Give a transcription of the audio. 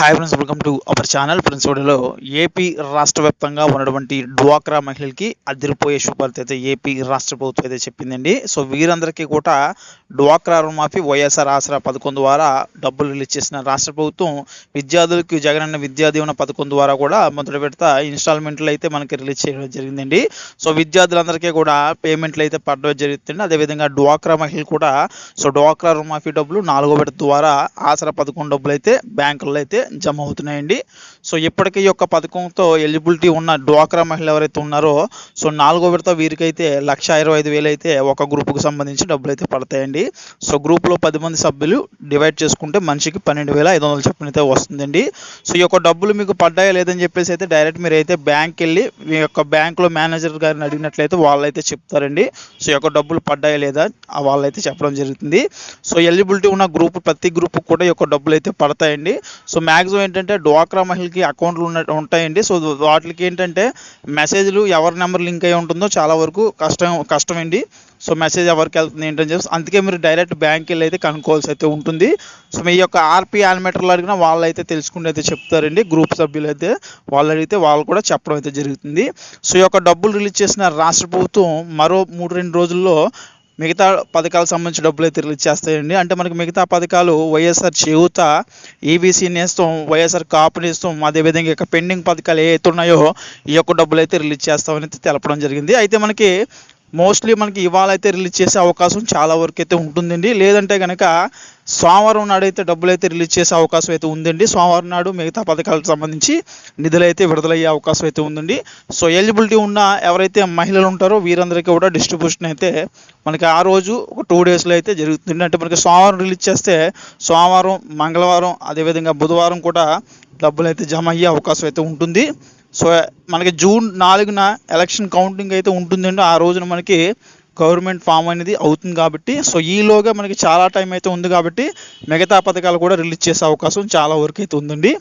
Hi friends welcome to our channel friends వీడియోలో AP రాష్ట్ర వ్యాప్తంగా ఉన్నటువంటి డ్వాక్రా మహిళలకి అదిరిపోయే శుభార్త అయితే ఏపీ రాష్ట్ర ప్రభుత్వం అయితే చెప్పిందండి. సో వీరందరికీ కూడా డ్వాక్రా రుణమాఫీ వైఎస్ఆర్ ఆసరా పథకం ద్వారా డబ్బులు రిలీజ్ చేసిన రాష్ట్ర ప్రభుత్వం విద్యార్థులకు జగనన్న విద్యా దీవెన పథకం ద్వారా కూడా మొదటి విడత ఇన్స్టాల్మెంట్లు అయితే మనకి రిలీజ్ చేయడం జరిగిందండి. సో విద్యార్థులందరికీ కూడా పేమెంట్లు అయితే పడడం జరుగుతుంది అదేవిధంగా డ్వాక్రా మహిళలు కూడా సో డ్వాక్రా రుణమాఫీ డబ్బులు నాలుగో విడత ద్వారా ఆసరా పథకం డబ్బులు అయితే బ్యాంకుల్లో అయితే జమ అవుతున్నాయండి. సో ఇప్పటికీ ఈ యొక్క పథకంతో ఎలిజిబిలిటీ ఉన్న డ్వాక్రా మహిళలు ఎవరైతే ఉన్నారో సో నాలుగో విడత వీరికైతే లక్ష ఇరవై ఐదు వేలు అయితే ఒక గ్రూపుకు సంబంధించి డబ్బులు అయితే పడతాయండి. సో గ్రూప్లో పది మంది సభ్యులు డివైడ్ చేసుకుంటే మనిషికి పన్నెండు వేల ఐదు వందల చొప్పున అయితే వస్తుందండి. సో ఈ యొక్క డబ్బులు మీకు పడ్డాయా లేదని చెప్పేసి అయితే డైరెక్ట్ మీరు అయితే బ్యాంక్ వెళ్ళి మీ యొక్క బ్యాంక్లో మేనేజర్ గారిని అడిగినట్లయితే వాళ్ళైతే చెప్తారండి. సో ఈ యొక్క డబ్బులు పడ్డాయా లేదా వాళ్ళైతే చెప్పడం జరుగుతుంది. సో ఎలిజిబిలిటీ ఉన్న గ్రూప్ ప్రతి గ్రూప్ కూడా ఈ యొక్క డబ్బులు అయితే పడతాయండి. సో మ్యాక్సిమం ఏంటంటే డ్వాక్రా మహిళ వాళ్ళకి అకౌంట్లు ఉన్న ఉంటాయండి. సో వాటికి ఏంటంటే మెసేజ్లు ఎవరి నెంబర్ లింక్ అయి ఉంటుందో చాలా వరకు కష్టం కష్టమండి. సో మెసేజ్ ఎవరికి వెళ్తుంది ఏంటని చెప్పి అందుకే మీరు డైరెక్ట్ బ్యాంక్ వెళ్ళి అయితే కనుక్కోవాల్సి అయితే ఉంటుంది. సో మీ యొక్క ఆర్పీ ఆల్మీటర్లు అడిగిన వాళ్ళు అయితే తెలుసుకుని అయితే చెప్తారండి. గ్రూప్ సభ్యులు అయితే వాళ్ళు అడిగితే వాళ్ళు కూడా చెప్పడం అయితే జరుగుతుంది. సో ఈ యొక్క డబ్బులు రిలీజ్ చేసిన రాష్ట్ర ప్రభుత్వం మరో మూడు రెండు రోజుల్లో మిగతా పథకాలకు సంబంధించి డబ్బులు అయితే రిలీజ్ చేస్తాయండి. అంటే మనకి మిగతా పథకాలు YSR Cheyutha EBC నేస్తాం YSR Kapu Nestham అదేవిధంగా ఇక పెండింగ్ పథకాలు ఏ అయితే ఉన్నాయో ఈ యొక్క డబ్బులు అయితే రిలీజ్ చేస్తామని అయితే తెలపడం జరిగింది. అయితే మనకి మోస్ట్లీ మనకి ఇవాళ అయితే రిలీజ్ చేసే అవకాశం చాలా వరకు అయితే ఉంటుందండి. లేదంటే కనుక సోమవారం నాడు అయితే డబ్బులు అయితే రిలీజ్ చేసే అవకాశం అయితే ఉందండి. సోమవారం నాడు మిగతా పథకాలకు సంబంధించి నిధులు అయితే విడుదలయ్యే అవకాశం అయితే ఉందండి. సో ఎలిజిబిలిటీ ఉన్న ఎవరైతే మహిళలు ఉంటారో వీరందరికీ కూడా డిస్ట్రిబ్యూషన్ అయితే మనకి ఆ రోజు ఒక టూ డేస్లో అయితే జరుగుతుంది అంటే మనకి సోమవారం రిలీజ్ చేస్తే సోమవారం మంగళవారం అదేవిధంగా బుధవారం కూడా డబ్బులు అయితే జమ అయ్యే అవకాశం అయితే ఉంటుంది. సో మనకి జూన్ నాలుగున ఎలక్షన్ కౌంటింగ్ అయితే ఉంటుందండి. ఆ రోజున మనకి గవర్నమెంట్ ఫామ్ అనేది అవుతుంది కాబట్టి సో ఈలోగా మనకి చాలా టైం అయితే ఉంది కాబట్టి మిగతా పథకాలు కూడా రిలీజ్ చేసే అవకాశం చాలా వరకు అయితే ఉందండి.